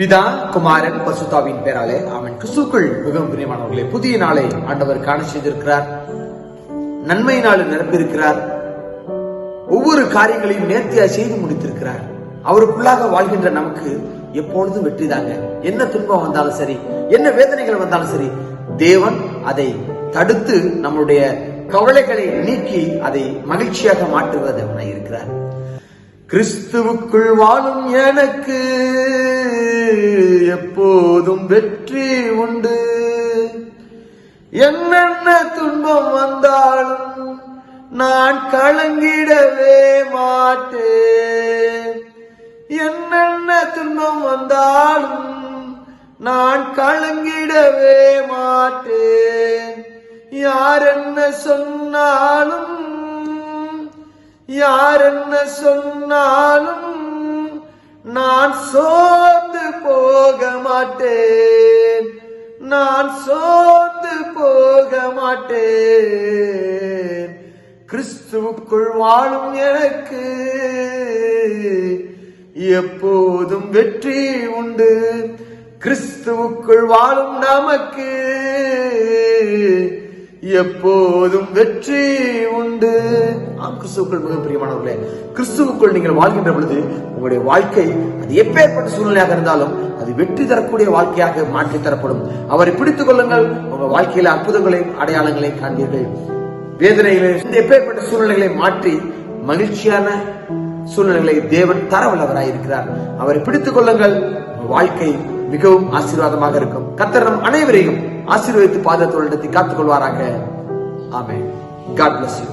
பிதா குமாரன் பசுதாவின் பேராலே அவன் கிறிஸ்துக்குள் மிகவும் பிரியமானவர்களே புதிய நாளை ஆண்டவர் காண செய்திருக்கிறார். நன்மை நாள் நிரப்பியிருக்கிறார். ஒவ்வொரு காரியங்களையும் நேர்த்தியா செய்து முடித்திருக்கிறார். அவருக்குள்ளாக வாழ்கின்ற நமக்கு எப்பொழுதும் வெற்றிதாங்க என்ன துன்பம் வந்தாலும் சரி என்ன வேதனைகள் வந்தாலும் சரி தேவன் அதை தடுத்து நம்மளுடைய கவலைகளை நீக்கி அதை மகிழ்ச்சியாக மாற்றுவதவனாய் இருக்கிறார். கிறிஸ்துவுக்குள் வாழும் எனக்கு எப்போதும் வெற்றி உண்டு. என்னென்ன துன்பம் வந்தாலும் நான் கலங்கிடவே மாட்டேன். என்னென்ன துன்பம் வந்தாலும் நான் கலங்கிடவே மாட்டேன். யார் என்ன சொன்னாலும் யார் என்ன சொன்னாலும் நான் சோ போக மாட்டேன் நான் சோர்ந்து போக மாட்டேன் கிறிஸ்துவுக்குள் வாழும் எனக்கு எப்போதும் வெற்றி உண்டு. கிறிஸ்துவுக்குள் வாழும் நமக்கு எப்போதும் வெற்றி உண்டு. கிறிஸ்துவுக்குள் மிக பிரியமானவர்களே கிறிஸ்துவுக்குள் நீங்கள் வாழ்கின்ற பொழுது உங்களுடைய வாழ்க்கை அது எப்பேற்பட்ட சூழ்நிலையாக இருந்தாலும் அது வெற்றி தரக்கூடிய வாழ்க்கையாக மாற்றி தரப்படும். அவரை பிடித்துக் கொள்ளுங்கள் உங்க வாழ்க்கையில அற்புதங்களையும் அடையாளங்களையும் காண்பீர்கள். வேதனைகளை எப்பேற்பட்ட சூழ்நிலைகளை மாற்றி மகிழ்ச்சியான சூழ்நிலைகளை தேவன் தர அவரை பிடித்துக் கொள்ளுங்கள் வாழ்க்கை மிகவும் ஆசீர்வாதமாக இருக்கும். கத்தர் நம் அனைவரையும் ஆசீர்வதித்து பாதத்தோடு காத்துக் கொள்வாராக ஆமே காட் பிளஸ் யூ